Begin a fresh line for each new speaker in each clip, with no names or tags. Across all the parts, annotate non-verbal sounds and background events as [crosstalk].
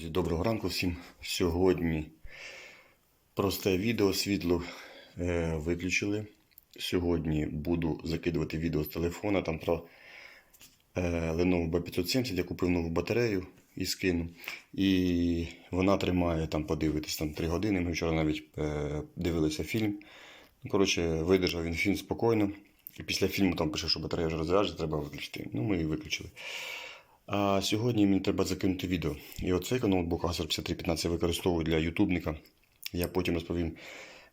Друзі, доброго ранку всім. Сьогодні просте відео світло е, виключили. Сьогодні буду закидувати відео з телефона там про е, Lenovo B570. Я купив нову батарею і скину. І вона тримає там, подивитись, там 3 години. Ми вчора навіть е, дивилися фільм. Ну, Коротше, видержав він фільм спокійно. І після фільму там пише, що батарея вже розряджена, треба виключити. Ну, ми її виключили. А сьогодні мені треба закинути відео. І оцей ноутбук Acer 5315 я використовую для ютубника. Я потім розповім.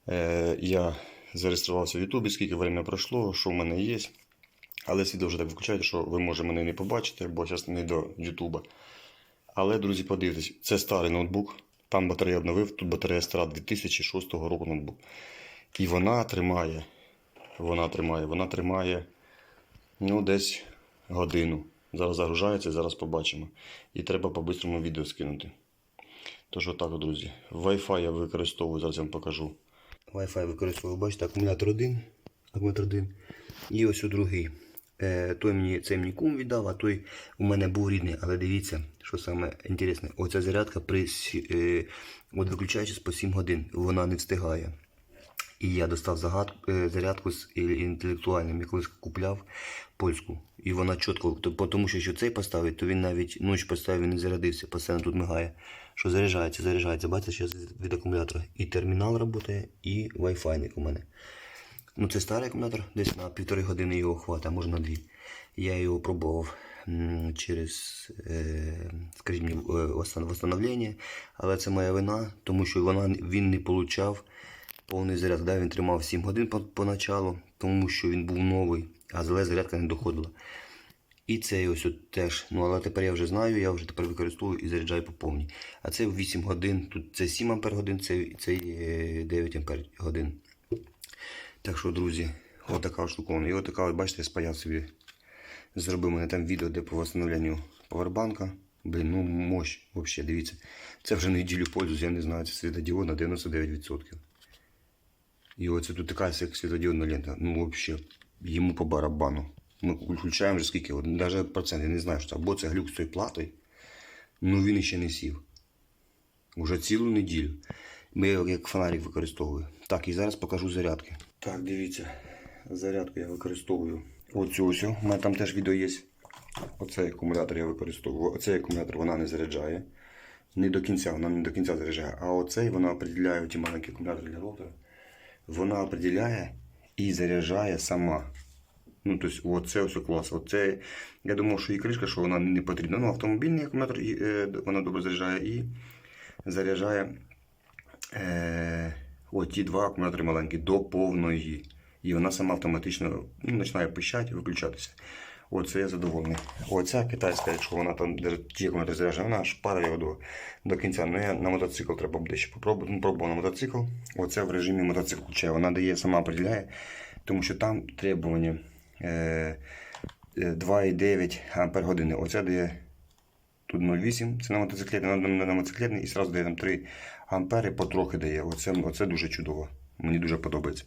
Е, я зареєструвався в Ютубі, скільки времени пройшло, що в мене є. Але світло вже так виключаєте, що ви може мене не побачите, бо зараз не до Ютуба. Але, друзі, подивіться, це старий ноутбук. Там батарея обновив, тут батарея стара 2006 року ноутбук. І вона тримає. Вона тримає, вона тримає ну, десь годину. Зараз загружається, зараз побачимо. І треба по-бистрому відео скинути. Тож отак, друзі. Wi-Fi я використовую, зараз я вам покажу. Wi-Fi використовую, бачите, акумулятор один. Акумулятор один. І ось у другий. Е, той мені цей мені кум віддав, а той у мене був рідний. Але дивіться, що саме інтересне. Оця зарядка при е, от виключаючись по 7 годин, вона не встигає. І я достав загадку, е, зарядку з інтелектуальним, я колись купляв польську. І вона чітко, тому що якщо цей поставить, то він навіть ніч поставив, він не зарядився, постійно тут мигає. Що заряджається, заряджається. Бачите, що від акумулятора. І термінал працює, і Wi-Fi у мене. Ну, це старий акумулятор, десь на півтори години його хватить, а може на дві. Я його пробував через, е, скажімо, е, восстановлення, але це моя вина, тому що вона, він не получав повний заряд. Да? Він тримав 7 годин по- поначалу, тому що він був новий, а зелена зарядка не доходила. І цей ось от теж. Ну, але тепер я вже знаю, я вже тепер використовую і заряджаю по повній. А це 8 годин, тут це 7 ампер годин, це, це е, 9 ампер годин. Так що, друзі, отака штуковина. І отака, от, бачите, я спаяв собі. Зробив мене там відео, де по встановленню повербанка. Блін, ну мощь, взагалі, дивіться. Це вже неділю пользуюсь, я не знаю, це світодіод на 99%. І оце тут така як світодіодна лента. Ну, взагалі, йому по барабану. Ми включаємо вже скільки, навіть процент, я не знаю, що це. Або це глюк з тою платою. Ну він іще не сів. Уже цілу неділю. Ми його як фонарик використовую. Так, і зараз покажу зарядки. Так, дивіться. Зарядку я використовую. Оцю ось. У мене там теж відео є. Оцей акумулятор я використовую. Оцей акумулятор вона не заряджає. Не до кінця, вона не до кінця заряджає. А оцей вона определяє ті маленькі акумулятори для роутера. Вона определяє і заряджає сама. Ну, тобто, оце все клас. Оце, я думав, що і кришка, що вона не потрібна. Ну, автомобільний акумулятор і, е, вона добре заряджає і заряджає е, оті ті два акумулятори маленькі до повної. І вона сама автоматично ну, починає пищати і виключатися. Оце я задоволений. Оця китайська, якщо вона там де ті акумулятори заряджає, вона аж пара його до, до кінця. Ну, я на мотоцикл треба буде ще попробувати. Ну, пробував на мотоцикл. Оце в режимі мотоцикл включає. Вона дає, сама определяє, тому що там требування е, е, 2,9 ампер години. Оце дає Тут 0,8, це на мотоциклетний, на, на, на мотоциклетний і одразу дає нам 3 ампери, потрохи дає. Оце, оце дуже чудово. Мені дуже подобається.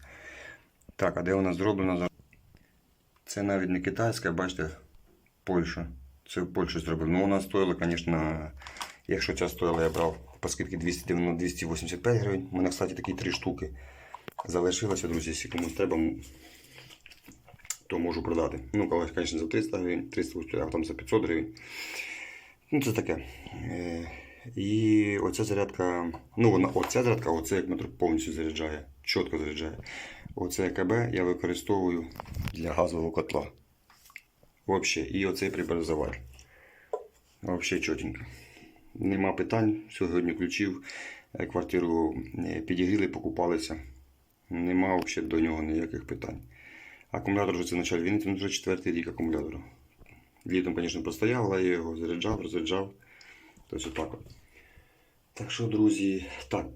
Так, а де вона зроблена? Це навіть не китайська, бачите, Польща. Це в Польщі зроблено. Ну, вона стоїла, звісно, якщо ця стоїла, я брав 290 285 гривень. У мене, кстати, такі три штуки залишилося, друзі, якщо комусь треба, то можу продати. Ну, колись, звісно, за 300 гривень, 300 а там за 500 гривень. Ну, це таке. Е, І оця зарядка, ну вона оця зарядка, оце як метр повністю заряджає, чітко заряджає. Оце ЕКБ я використовую для газового котла. Взагалі, і оцей приберезовар. Взагалі чотенько. Нема питань. Сьогодні включив е, квартиру, е, підігріли, покупалися. Нема взагалі до нього ніяких питань. Акумулятор вже це почав він вже четвертий рік акумулятору. Літом, звісно, простояв, але я його заряджав, розряджав. Тобто отак от. Так що, друзі, так,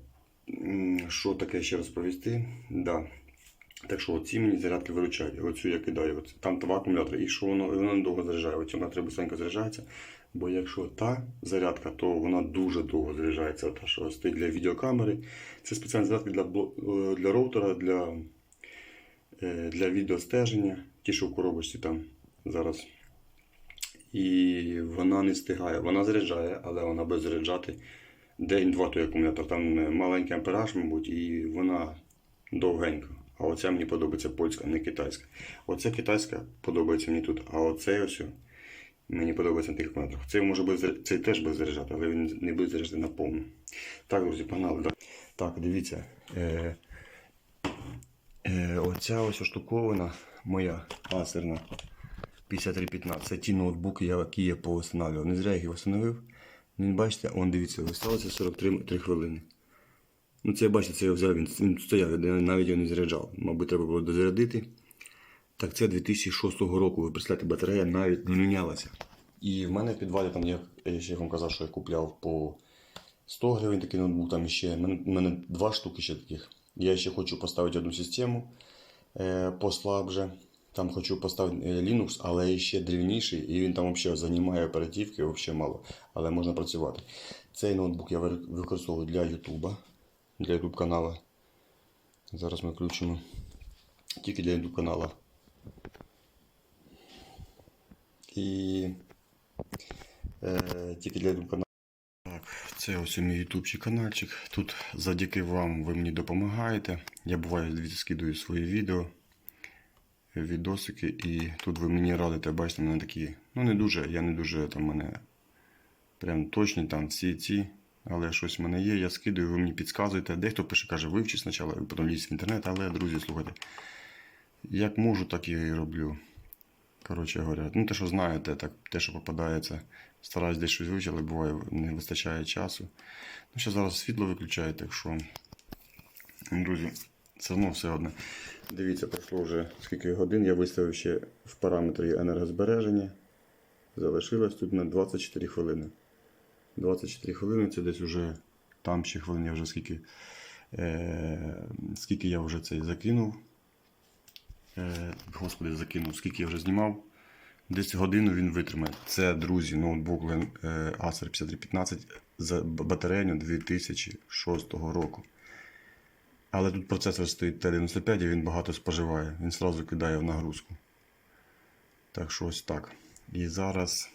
що таке ще розповісти? Да. Так що ці мені зарядки виручають. Оцю я кидаю. Оце. Там два акумулятори. І що воно, воно недовго заряджає. Оцю вона треба швидко заряджається. Бо якщо та зарядка, то вона дуже довго заряджається. Та, що стоїть для відеокамери. Це спеціальна зарядка для, е, для роутера, для, е, для відеостеження. Ті, що в коробочці там зараз і вона не встигає. Вона заряджає, але вона буде заряджати день-два той акумулятор. Там маленький ампераж, мабуть, і вона довгенька. А оця мені подобається польська, не китайська. Оця китайська подобається мені тут, а оцей ось мені подобається на тих акумуляторах. Цей може зар- цей теж буде заряджати, але він не буде заряджати на повну. Так, друзі, погнали. да. Так, дивіться. Е, е, оця ось штуковина моя асерна 5315. Це ті ноутбуки, які я повстановлював. Не зря я їх встановив. Бачите, он дивіться, виставилося 43 3 хвилини. Ну, це бачите, це я взяв, він, він стояв, навіть його не заряджав. Мабуть, треба було дозарядити. Так це 2006 року, ви представляєте, батарея навіть не мінялася. І в мене в підвалі, там, як я ще вам казав, що я купляв по 100 гривень такий ноутбук, там ще, в мене, мене два штуки ще таких. Я ще хочу поставити одну систему е, послабже. Там хочу поставити е, Linux, але ще древніший, і він там взагалі займає оперативки, взагалі мало, але можна працювати. Цей ноутбук я використовую для YouTube, для YouTube каналу. Зараз ми включимо тільки для YouTube каналу. І е, тільки для YouTube каналу. Так, це ось мій ютубчик каналчик. Тут завдяки вам ви мені допомагаєте. Я буваю скидую свої відео, відосики, і тут ви мені радите, бачите, мене такі. Ну не дуже, я не дуже там мене прям точні там всі ці. Але щось в мене є, я скидаю, ви мені підказуєте. Дехто пише, каже, вивчи спочатку, потім лізь в інтернет, але, друзі, слухайте. Як можу, так і роблю. Коротше говоря, ну те, що знаєте, так, те, що попадається, стараюсь десь щось вивчити, але буває, не вистачає часу. Ну, ще зараз світло виключаю, так що, друзі, все одно все одне. Дивіться, пройшло вже скільки годин. Я виставив ще в параметрі енергозбереження. Залишилось тут на 24 хвилини. 24 хвилини це десь уже там ще хвилин я вже скільки, е, скільки я вже цей закинув. Е, Господи, закинув, скільки я вже знімав. Десь годину він витримає. Це, друзі, ноутбук е, Acer 5315 за батарею 2006 року. Але тут процесор стоїть T95 і він багато споживає. Він одразу кидає в нагрузку. Так що ось так. І зараз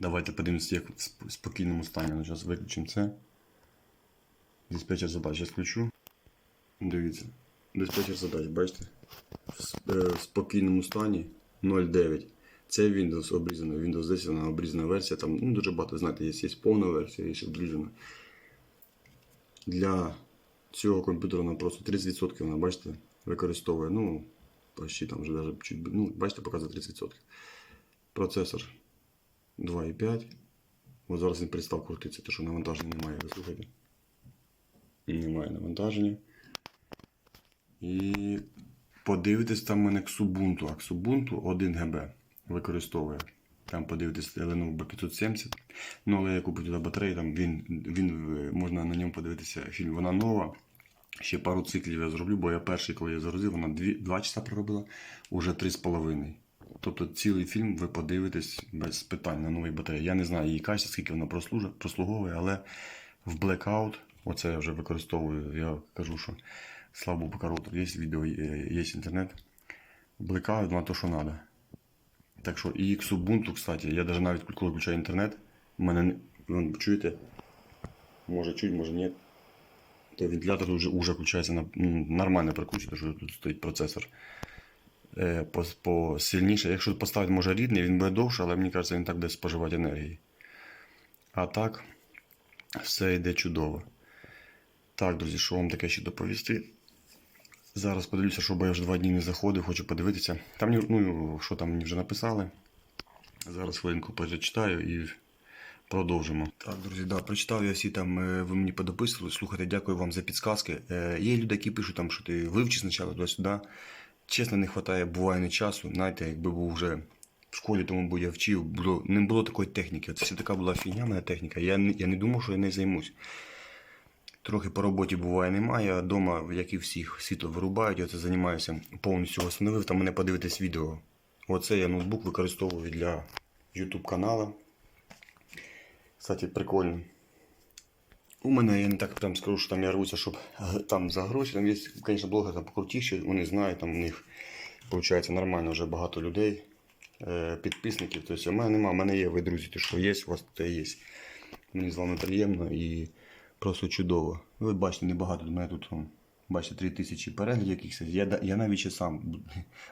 давайте подивимося, як в спокійному стані. Ну, зараз виключимо це. Диспетчер задач я включу. Дивіться. Диспетчер задач, бачите? в е, спокійному стані 0.9. Це Windows обрізано. Windows 10 вона обрізана версія. Там ну, дуже багато, знаєте, є, є повна версія, є обрізана. Для цього комп'ютера вона просто 30% вона, бачите, використовує. Ну, почти там вже даже чуть, ну, бачите, показує 30%. Процесор 2.5. Ось зараз він перестав крутитися, тому що навантаження немає, ви слухайте. Немає навантаження. І подивитись там мене Xubuntu. А Xubuntu 1 ГБ використовує. Там подивитись Lenovo B570. Ну, але я купив туди батарею, там він, він можна на ньому подивитися фільм. Вона нова. Ще пару циклів я зроблю, бо я перший, коли я загрузив, вона 2, 2 часа проробила, уже 3,5. Тобто цілий фільм ви подивитесь без питань на новій батареї. Я не знаю її качество, скільки вона прослуговує, але в Blackout, оце я вже використовую, я кажу, що слава Богу, поки роутер є відео, є, інтернет. Blackout на то, що треба. Так що і Xubuntu, кстати, я даже навіть коли включаю інтернет, у мене не- чуєте? Може чуть, може ні. То вентилятор вже, вже включається на нормально прикручує, що тут стоїть процесор. Е, по, по сильніше. Якщо поставити може рідний, він буде довше, але мені кажеться, він так буде споживати енергії. А так, все йде чудово. Так, друзі, що вам таке ще доповісти? Зараз подивлюся, щоб я вже два дні не заходив, хочу подивитися. Там, ну, що там мені вже написали. Зараз хвилинку перечитаю і продовжимо. Так, друзі, да, прочитав я всі там, е, ви мені подописували. Слухайте, дякую вам за підсказки. Е, Є люди, які пишуть, там, що ти вивчи спочатку туди-сюди. Чесно, не вистачає, буває не часу. Знаєте, якби був вже в школі, тому бо я вчив, було, не було такої техніки. Це така була фігня, моя техніка. Я, не- я не думав, що я не займусь. Трохи по роботі буває немає, а вдома, як і всіх, світло вирубають, я це займаюся повністю встановив. Там мене подивитись відео. Оце я ноутбук використовую для YouTube каналу. Кстати, прикольно. У мене я не так прям скажу, що там я рвуся, щоб там за гроші. Там є, звісно, блогери там покрутіші, вони знають, там у них виходить нормально вже багато людей. е, підписників. Тобто, у мене немає, у мене є, ви друзі, то що є, у вас те є. Мені з вами приємно і просто чудово. Ви бачите, небагато до мене тут. Бачите, 3 тисячі переглядів якихось. Я, я навіть ще сам,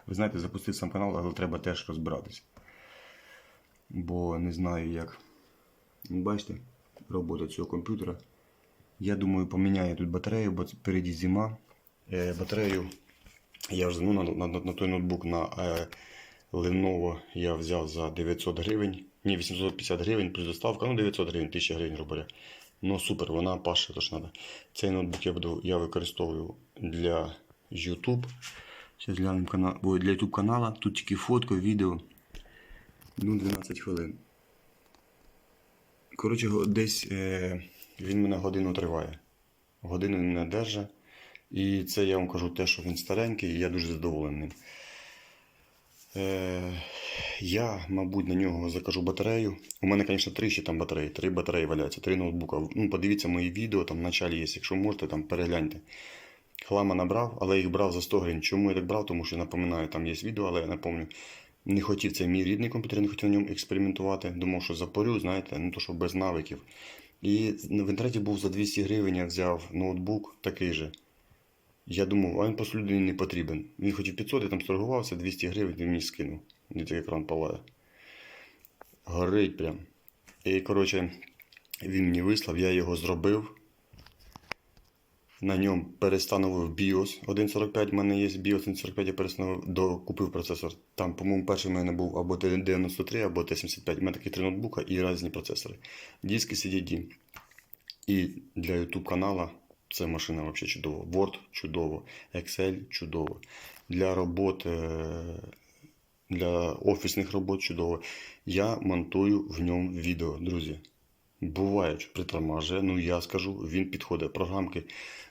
ви знаєте, запустив сам канал, але треба теж розбиратися. Бо не знаю як. Бачите, робота цього комп'ютера. Я думаю, поміняю тут батарею, бо впереді зима. Е, батарею я вже ну, на, на, на той ноутбук на е, Lenovo я взяв за 900 гривень. Ні, 850 гривень плюс доставка, ну 900 гривень, 1000 гривень, говоря. Ну супер, вона паше, то ж треба. Цей ноутбук я буду, я використовую для YouTube. Зараз глянемо канал, ой, для YouTube канала. Тут тільки фотка, відео. Ну, 12 хвилин. Коротше, десь е, він мене годину триває. Годину він мене держить. І це я вам кажу те, що він старенький, і я дуже задоволений. ним. Е, я, мабуть, на нього закажу батарею. У мене, звісно, три ще там батареї, три батареї валяються, три ноутбука. Ну, подивіться мої відео, там в началі є, якщо можете, там перегляньте. Хлама набрав, але їх брав за 100 гривень. Чому я так брав? Тому що напоминаю, там є відео, але я напомню. Не хотів це мій рідний комп'ютер, не хотів на ньому експериментувати. Думав, що запорю, знаєте, ну то що без навиків. І в інтернеті був за 200 гривень, я взяв ноутбук такий же. Я думав, а він просто людині не потрібен. Він хотів 500, я там сторгувався, 200 гривень, він мені скинув. Дивіться, як екран палає. Горить прям. І, коротше, він мені вислав, я його зробив. На ньому перестановив BIOS 1.45, в мене є BIOS 1.45, я перестановив, докупив процесор. Там, по-моєму, перший в мене був або T93, або T75. У мене такі три ноутбука і різні процесори. Диски CDD. І для YouTube канала це машина взагалі чудова. Word чудово, Excel чудово. Для роботи, е, для офісних робот чудово. Я монтую в ньому відео, друзі. Буває, що притормажує, ну я скажу, він підходить. Програмки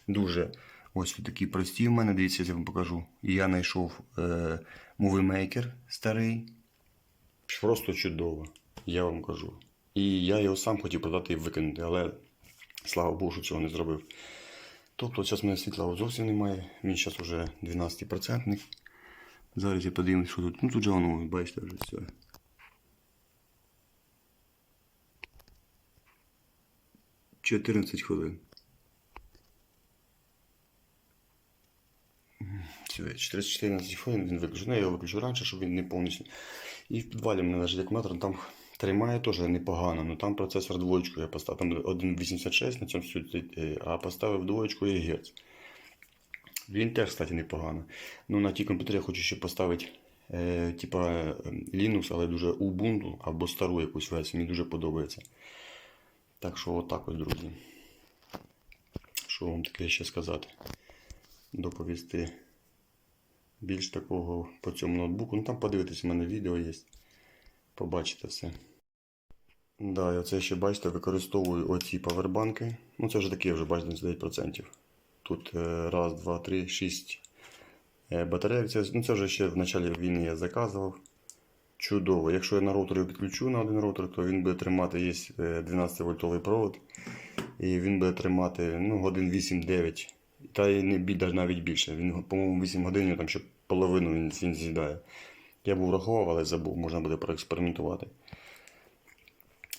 дуже ось такі прості в мене, дивіться, я вам покажу. Я знайшов е, Maker старий. Просто чудово, я вам кажу. І я його сам хотів продати і викинути, але слава Богу, що цього не зробив. Тобто зараз в мене світла зовсім немає. Він зараз вже 12%. Зараз я подивимось, що тут. Ну тут же воно, бачите, вже все. Чотирнадцять хвилин. Все, через 14 хвилин він виключив. Ну, я його виключу раніше, щоб він не повністю. І в підвалі мене лежить акумулятор, там тримає теж непогано, але там процесор двоєчку я поставив. Там 1.86 на цьому стоїть, е, а поставив двоєчку і Гц. Він теж, кстати, непогано. Ну, на тій комп'ютері я хочу ще поставити е, типа е, Linux, але дуже Ubuntu або стару якусь версію. Мені дуже подобається. Так що отак ось, друзі. Що вам таке ще сказати? Доповісти більш такого по цьому ноутбуку. Ну там подивитись, у мене відео є. Побачите все. Да, і оце ще бачите, використовую оці павербанки. Ну це вже такі, вже бачите, 9%. Тут е, раз, два, три, шість е. Це, ну, це вже ще в началі війни я заказував. Чудово. Якщо я на роутері підключу на один роутер, то він буде тримати, є 12 вольтовий провод. І він буде тримати ну, годин 8-9. Та й не навіть більше. Він, по-моєму, 8 годин там ще половину він, він з'їдає. Я був враховував, але забув, можна буде проекспериментувати.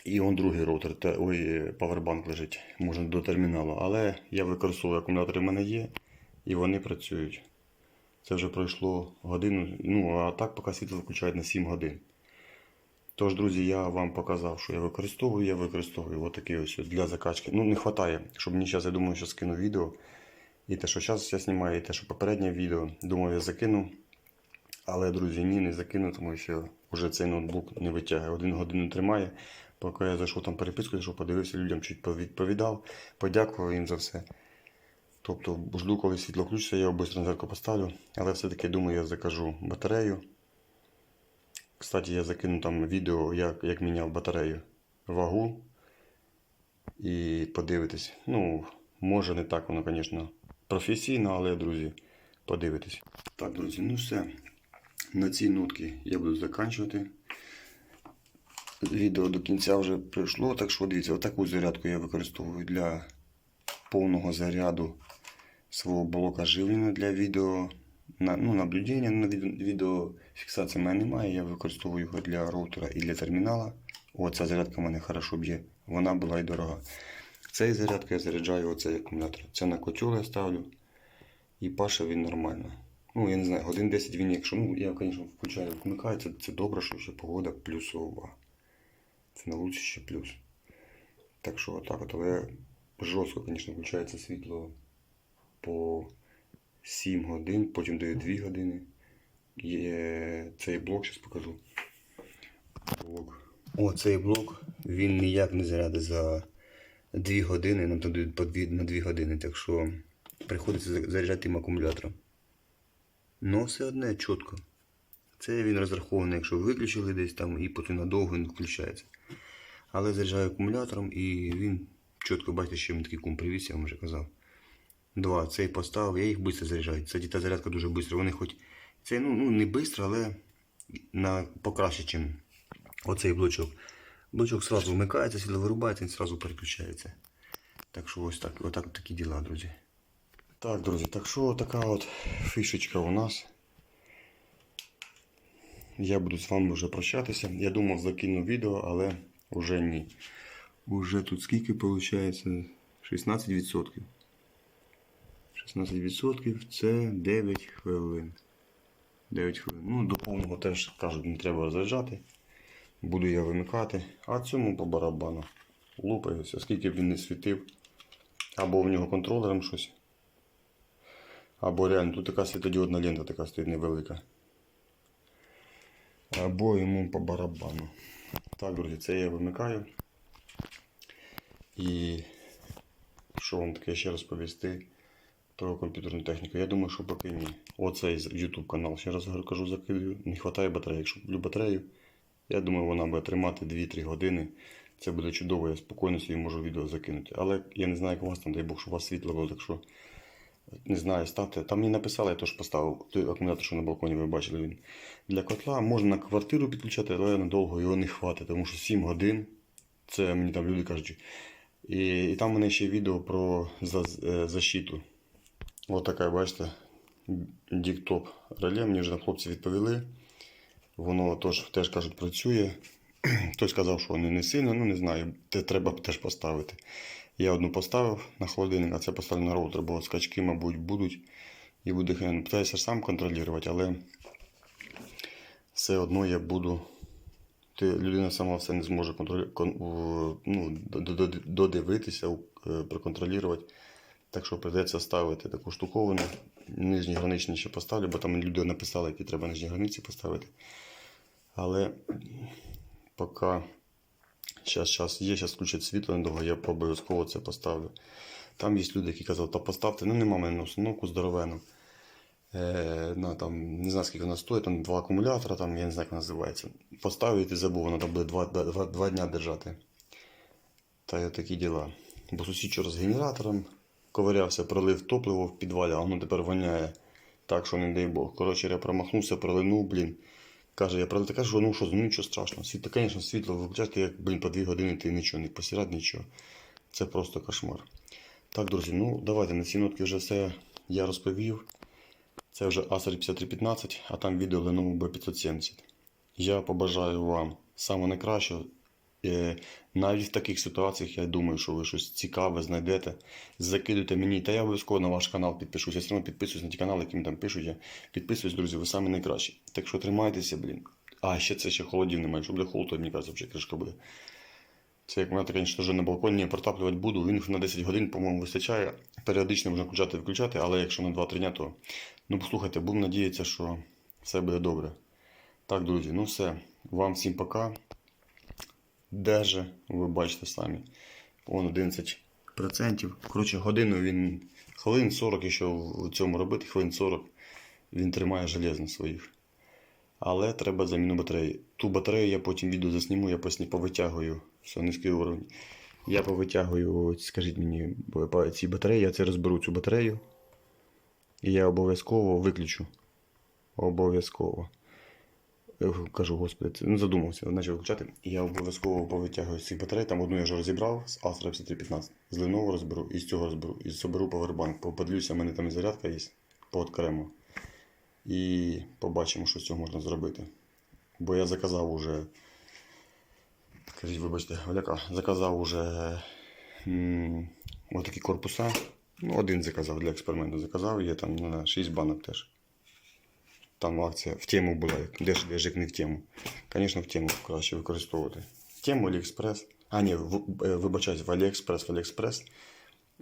І он другий роутер, те, ой, павербанк лежить, можна до терміналу. Але я використовую акумулятори в мене є, і вони працюють. Це вже пройшло годину, ну а так поки світло включають на 7 годин. Тож, друзі, я вам показав, що я використовую. Я використовую отакий ось для закачки. Ну, не вистачає, щоб мені зараз, я думаю, що скину відео. І те, що зараз я знімаю, і те, що попереднє відео, думаю, я закину. Але, друзі, ні, не закину, тому що вже цей ноутбук не витягує. Один годину тримає. Поки я зайшов там переписку, зайшов, подивився людям, чуть відповідав, подякував їм за все. Тобто, жду, коли світло включиться, я його швидко зеркало поставлю. Але все-таки думаю, я закажу батарею. Кстати, я закину там відео, як, як міняв батарею вагу. І подивитись. Ну, може не так воно, звісно, професійно, але, друзі, подивитись. Так, друзі, ну все. На цій нотці я буду закінчувати. Відео до кінця вже прийшло, так що дивіться, отаку зарядку я використовую для повного заряду свого блока живлення для відео на, ну, наблюдення на відео, відеофіксації в мене немає. Я використовую його для роутера і для термінала. Оця зарядка в мене хорошо б'є. Вона була і дорога. Цей зарядка я заряджаю оцей акумулятор. Це на котел я ставлю. І паша він нормально. Ну, я не знаю, годин 10 він, якщо, ну, я, звісно, включаю, вмикаю, це, це добре, що ще погода плюсова. Це на вулиці ще плюс. Так що отак от, але жорстко, звісно, включається світло по 7 годин, потім дає 2 години. Є цей блок, зараз покажу. Блок. О, цей блок, він ніяк не зарядить за 2 години, нам 2, на 2 години, так що приходиться заряджати тим акумулятором. Ну, все одне чітко. Це він розрахований, якщо виключили десь там і потім надовго він включається. Але заряджаю акумулятором і він чітко, бачите, що він такий кум привіз, я вам вже казав. Два. Цей поставив, я їх швидко заряджаю. Кстати, та зарядка дуже швидко. Вони хоч. Це ну, ну не швидко, але на покраще, ніж оцей блочок. Блочок сразу вмикається, світло вирубається, він сразу переключається. Так що ось так, отак такі діла, друзі. Так, друзі, так що така от фішечка у нас. Я буду з вами вже прощатися. Я думав, закину відео, але вже ні. Уже тут скільки виходить? 16%. 16% це 9 хвилин. 9 хвилин. Ну, до повного теж кажуть, не треба розряджати. Буду я вимикати. А цьому по барабану. Лупаюся, скільки б він не світив. Або в нього контролером щось. Або реально тут така світодіодна лента така стоїть невелика. Або йому по барабану. Так, друзі, це я вимикаю. І що вам таке ще розповісти про комп'ютерну техніку? Я думаю, що поки ні. Оцей YouTube канал, ще раз кажу, закидаю. Не вистачає батареї. Якщо куплю батарею, я думаю, вона буде тримати 2-3 години. Це буде чудово, я спокійно собі можу відео закинути. Але я не знаю, як у вас там, дай Бог, щоб у вас світло було, так що не знаю, ставте. Там мені написали, я теж поставив той акумулятор, що на балконі ви бачили він. Для котла можна на квартиру підключати, але надовго його не хватить, тому що 7 годин. Це мені там люди кажуть. І, і там у мене ще відео про за, е, защиту. Ось така, бачите, діктоп реле. Мені вже хлопці відповіли. Воно теж, теж кажуть, працює. [clears throat] Хтось сказав, що вони не сильно, ну не знаю, те треба теж поставити. Я одну поставив на холодильник, а це поставлю на роутер, бо скачки, мабуть, будуть. І буде хрен. Питаюся сам контролювати, але все одно я буду. Ти, людина сама все не зможе контролю... ну, додивитися, е, проконтролювати. Так що прийдеться ставити таку штуковину. Нижні граничні ще поставлю, бо там люди написали, які треба нижні границі поставити. Але поки Щас, щас, є, зараз включать світло недовго, я обов'язково це поставлю. Там є люди, які казали, та поставте, ну нема мене установку здоровену. Е, на, там, не знаю, скільки вона стоїть, там два акумулятора, там, я не знаю, як називається. Поставив і забув, вона там буде два, два, два дня держати. Та й такі діла. Бо сусід вчора з генератором ковирявся, пролив топливо в підвалі, а воно тепер воняє так, що не дай Бог. Коротше, я промахнувся, пролинув, блін. Каже, я правда кажу, ну що, ну нічого страшного. Світло, звісно, світло виключати, як, блін, по 2 години ти нічого не посирати, нічого. Це просто кошмар. Так, друзі, ну давайте на ці нотки вже все я розповів. Це вже Acer 5315, а там відео Lenovo B570. Я побажаю вам саме найкращого. Е, Навіть в таких ситуаціях я думаю, що ви щось цікаве знайдете. Закидуйте мені, та я обов'язково на ваш канал підпишусь. Я все одно підписуюсь на ті канали, які мені там пишуть. Я підписуюсь, друзі, ви самі найкращі. Так що тримайтеся, блін. А, ще це ще холодів немає. Щоб буде холод, то мені кажеться, взагалі кришка буде. Це як мене, звісно, вже на балконі я протаплювати буду. Він на 10 годин, по-моєму, вистачає. Періодично можна включати і виключати, але якщо на 2-3 дня, то ну послухайте, будемо надіятися, що все буде добре. Так, друзі, ну все. Вам всім пока. Держи, ви бачите самі. Вон 11%. Коротше, годину він. Хвилин 40, якщо в цьому робити, хвилин 40 він тримає железно своїх. Але треба заміну батареї. Ту батарею я потім відео засніму, я посні повитягую. Все, низький уровень. Я повитягую, скажіть мені, ці батареї, я це розберу цю батарею. І я обов'язково виключу. Обов'язково. Кажу, господи, задумався, почав вивчати. І я обов'язково повитягую цих батарей. Там одну я вже розібрав з Astra 5315. З Lenovo розберу і з цього розберу. І соберу повербанк. Подивлюся, в мене там і зарядка є по окремо. І побачимо, що з цього можна зробити. Бо я заказав уже. Кажіть, вибачте, Оляка, заказав уже м, отакі корпуса. Ну, один заказав для експерименту. Заказав, є там на 6 банок теж. Там акція в тему була, де ж як не в тему. Звісно, в тему краще використовувати. В тему Аліекспрес. А, ні, е, вибачаюсь, в Аліекспрес, в Аліекспрес.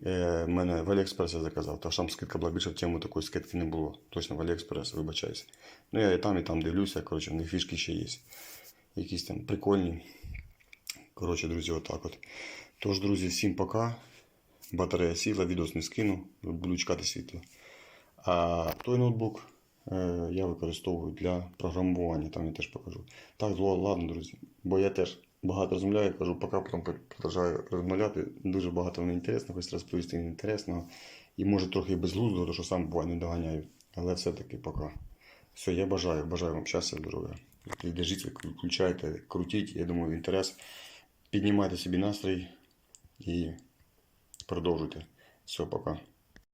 Е, мене в Аліекспрес я заказав, тому що там скидка була більше в тему такої скидки не було. Точно в Аліекспрес, вибачаюсь. Ну я і там, і там дивлюся, коротше, в них фішки ще є. Якісь там прикольні. Коротше, друзі, отак от. Тож, друзі, всім пока. Батарея сіла, відос не скину, буду чекати світло. А той ноутбук я використовую для програмування, там я теж покажу. Так, ладно, друзі. Бо я теж багато розмовляю, кажу, пока потім продовжую розмовляти. Дуже багато мені інтересного, хоч розповісти інтересного. І може трохи безглуздо, тому що сам буває не доганяю. Але все-таки пока. Все, я бажаю, бажаю вам щастя, здоров'я. Держіться, включайте, крутіть, я думаю, інтерес. Піднімайте собі настрій і продовжуйте. Все, пока.